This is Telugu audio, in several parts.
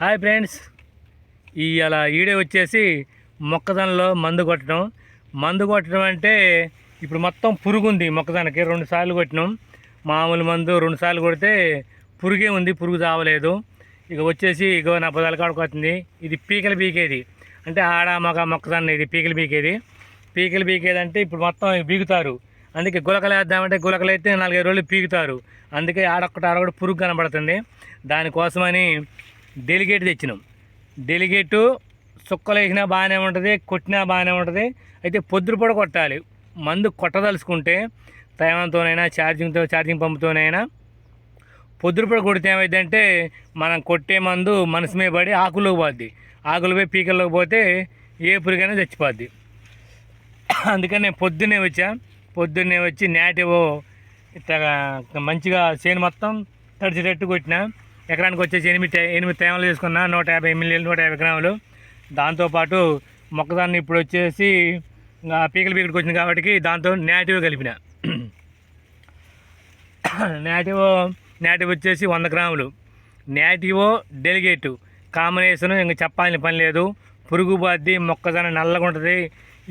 Hi friends. ఈ అలా ఈడే వచ్చేసి మొక్కజొన్నలో మందు కొట్టడం. మందు కొట్టడం అంటే ఇప్పుడు మొత్తం పురుగు ఉంది మొక్కజొన్నకి. రెండు సార్లు కొట్టినాం. మామూలు మందు రెండు సార్లు కొడితే పురుగే ఉంది పురుగు చావలేదు. ఇక వచ్చేసి ఇక నా పదాల వస్తుంది ఇది పీకలు పీకేది. అంటే ఆడ మగ మొక్కజొన్న ఇది పీకలు పీకేది. పీకలు పీకేది అంటే ఇప్పుడు మొత్తం పీకుతారు. అందుకే గులకలు వేద్దామంటే గులకలు అయితే నాలుగైదు రోజులు పీకుతారు. అందుకే ఆడొక్కటి ఆడొకటి పురుగు కనబడుతుంది. దానికోసమని డెలిగేట్ తెచ్చినాం. డెలిగేటు సుక్కలు వేసినా బాగానే ఉంటుంది కొట్టినా బాగానే ఉంటుంది. అయితే పొద్దుపూట కొట్టాలి. మందు కొట్టదలుచుకుంటే తైవంతోనైనా ఛార్జింగ్తో ఛార్జింగ్ పంపుతోనైనా పొద్దుపూట కొడితే ఏమైందంటే మనం కొట్టే మందు మనసు మీద పడి ఆకులోకి పోద్ది. ఆకులు పోయి పీకల్లోకి పోతే ఏ పురుగైనా చచ్చిపోద్ది. అందుకని నేను పొద్దున్నే వచ్చా. పొద్దున్నే వచ్చి నేటివో ఇట్లా మంచిగా చేను మొత్తం తడిచేటట్టు కొట్టినా. ఎకరానికి వచ్చేసి ఎనిమిది ఎనిమిది తేమలు తీసుకున్నా నూట యాభై మిల్లీలు నూట యాభై గ్రాములు. దాంతోపాటు మొక్కదాన్ని ఇప్పుడు వచ్చేసి పీకలు పీకల పీకడికి వచ్చింది కాబట్టి దాంతో నేటివ్ కలిపిన. నేటివ్ నేటివ్ వచ్చేసి వంద గ్రాములు. నేటివో డెలిగేటు. కాంబినేషన్ ఇంకా చెప్పాల్సిన పని లేదు. పురుగు బాద్ది మొక్కజొన్న నల్లగా ఉంటుంది.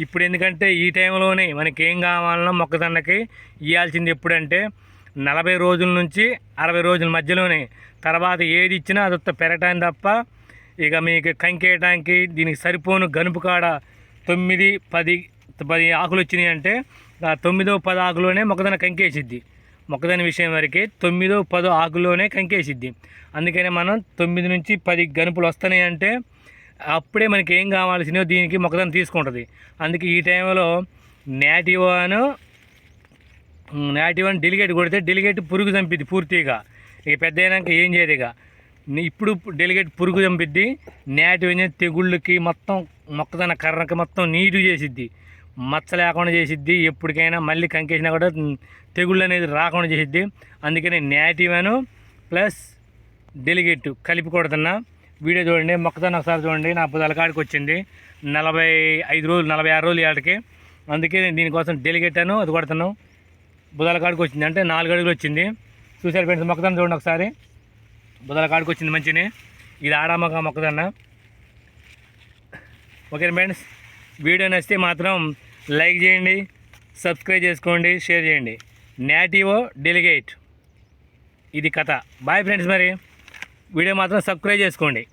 ఇప్పుడు ఎందుకంటే ఈ టైంలోనే మనకి ఏం కావాలన్నా మొక్కజొన్నకి ఇవ్వాల్సింది ఎప్పుడంటే నలభై రోజుల నుంచి అరవై రోజుల మధ్యలోనే తర్వాత ఏది ఇచ్చినా అది ఉత్త పెరగటానికి తప్ప ఇక మీకు కంకేయటానికి దీనికి సరిపోను గనుపు కాడ తొమ్మిది పది పది ఆకులు వచ్చినాయి అంటే ఆ తొమ్మిదో పది ఆకులోనే మొక్కజొన్న కంకేసిద్ది. మొక్కజొన్న విషయం వరకు తొమ్మిదో పదో ఆకులోనే కంకేసిద్ది. అందుకనే మనం తొమ్మిది నుంచి పది గనుపులు వస్తున్నాయి అంటే అప్పుడే మనకి ఏం కావాల్సినో దీనికి మొక్కజొన్న తీసుకుంటుంది. అందుకే ఈ టైంలో నేటివోను నేటివ్ అని డెలిగేట్ కొడితే డెలిగేట్ పురుగు చంపిద్ది పూర్తిగా. ఇక పెద్ద అయినాక ఏం చేయదు ఇక. ఇప్పుడు డెలిగేట్ పురుగు చంపిద్ది నాటివ్ అనేది తెగుళ్ళకి మొత్తం మొక్కజొన్న కర్రకి మొత్తం నీటు చేసిద్ది. మచ్చ లేకుండా చేసిద్ది ఎప్పటికైనా మళ్ళీ కంకేసినా కూడా తెగుళ్ళు అనేది రాకుండా చేసిద్ది. అందుకని నేటివ్ అను ప్లస్ డెలిగేట్ కలిపి కొడుతున్నా. వీడియో చూడండి మొక్కజొన్న ఒకసారి చూడండి నా పొదాల కాడికి వచ్చింది. నలభై ఐదు రోజులు నలభై ఆరు రోజులు ఏళ్ళకి అందుకే నేను దీనికోసం డెలిగేట్ అను అది కొడుతున్నాను. బుధాల కాడికి వచ్చింది. అంటే నాలుగు అడుగులు వచ్చింది. చూసారు ఫ్రెండ్స్ మొక్కజొన్న చూడండి ఒకసారి. బుధాల కాడికి వచ్చింది మంచిది ఇది ఆడామక మొక్కదన్న ఓకే ఫ్రెండ్స్ వీడియో నచ్చితే మాత్రం లైక్ చేయండి సబ్స్క్రైబ్ చేసుకోండి షేర్ చేయండి. Nativo Delegate. ఇది కథ. బాయ్ ఫ్రెండ్స్ మరి. వీడియో మాత్రం సబ్స్క్రైబ్ చేసుకోండి.